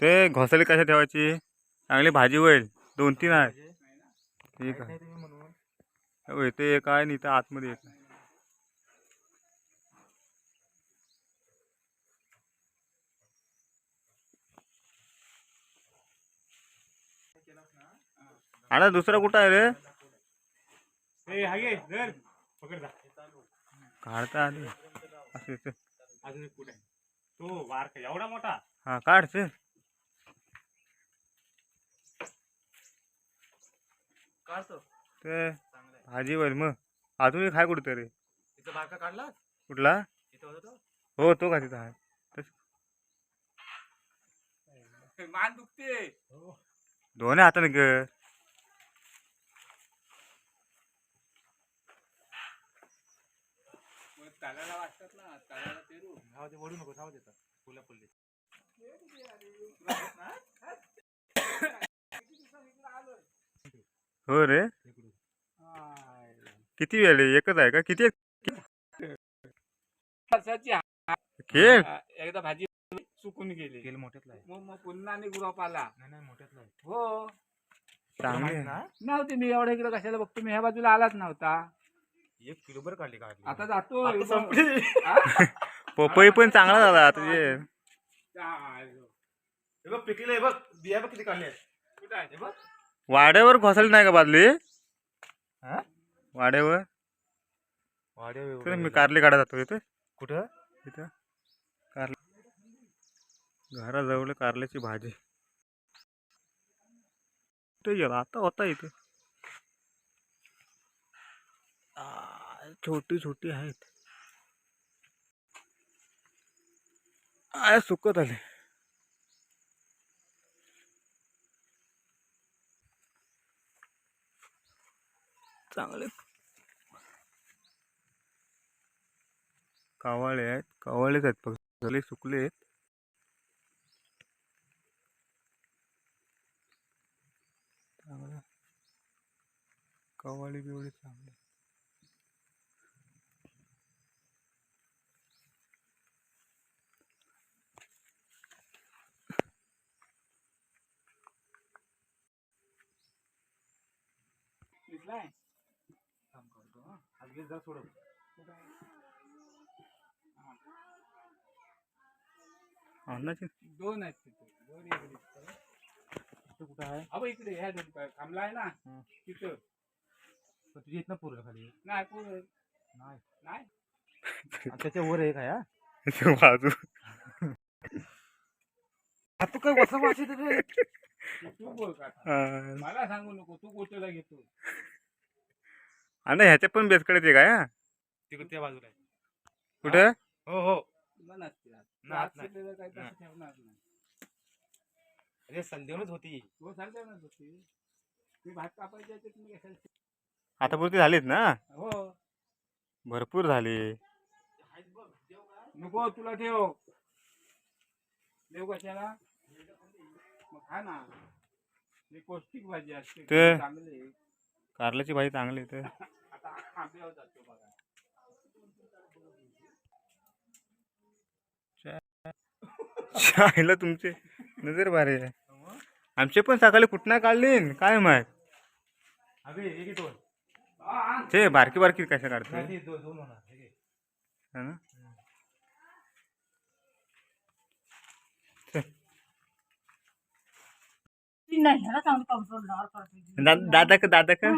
ते घोसाळी कशा ठेवायची? चांगली भाजी होईल. दोन तीन आहे. ठीक आहे. हो, इथे एक आहे आणि इथं आतमध्ये एक आहे आणा दुसरा कुठं आहे रे? काढता आली. असं तो वार एवढा मोठा? हा काढचे काढतो. ते भाजी होईल मग. अजून कुठेतरी. तिथं बारका काढला? कुठला? तिथं होता तो? हो तो का तिथं आहे मान दुखते. दोन्ही हाताने कर तालाला वाटतात ना तालाला पेरू. हा ते वडू नको सावध येतात फुला फुलले. हो रे. किती वेळ? एकच आहे का? किती खेळ. एकदा भाजी चुकून गेली. तेल मोठ्यातला आहे. मग मग पुन्हा आणि गुराप आला नाही नाही मोठ्यातला आहे. हो. चांगली आहे. नव्हती मी एवढ्या किलो कशाला बघतो? मी ह्या बाजूला आलाच नव्हता. एक किलो भर काढली काढली आता जातो आता संपली. हा? पपई पण चांगला झाला तुझे काय? हे बघ पिकले बघ. बिया बघ किती काढले कुठं आहे? बघ. वाड्यावर घोसाळी नाही का बादली? हा? वाड्यावर? तर मी कारली काढत जातो इथे. कुठं? इथं. कारली. घराजवळ कारल्याची भाजी. कुठे गेला आता होता इथे. आ, छोटी छोटी आहेत. काय सुकत आले. चांगले. कावाळे आहेत. कावाळेच आहेत फक्त. झाले सुकले आहेत. चांगलं. कवाळी बिवळी चांगली दिसलाय? आज जा सोडव अन्नाची? दोन आहेत तिथे. दोन इकडे दिसतात. कुठं आहे? अबो इकडे ह्या दोन पाय- थांबला आहे ना? हं. तिथं. पण तुझी इथनं पूर्ण खाली? नाही पुढे नाही. नाही. आणि त्याच्या वर एक आहे हा? बाजू. आ, तू काय वसा वाचत रे तू- बोल का मला सांगू नको तू गोष्टीला घेतो अण्णा ह्याच्या पण बेसकडेच आहे काय तिकडे त्या बाजूला आहे. कुठं? हो? हो. तू नाही, आज नाही. ठेवणार अरे संदेवनच होती. तो सांगते ना होती. ती भात कापायची आहे ते तुम्ही कशाला आता पुरती झालीत ना? हो. भरपूर झाली. नको तुला ठेव देव कशाला? मग खा ना. ही पौष्टिक भाजी असते ते- चांगली. आहे. कारल्याची भाजी चांगली आहे तर आता. जातो बघा. शाळेला तुमचे नजर भारी आहे. आमचे पण सकाळी कुठनं काढली? काय माहीत? अबे एक एक दोन. हा, आण. ते बारकी बारकी कशा काढते नाही, ते दोन दोन होणार हे घे. है ना? ती. नाही ह्याला चांगली कंट्रोल दा- दादा का दादा का?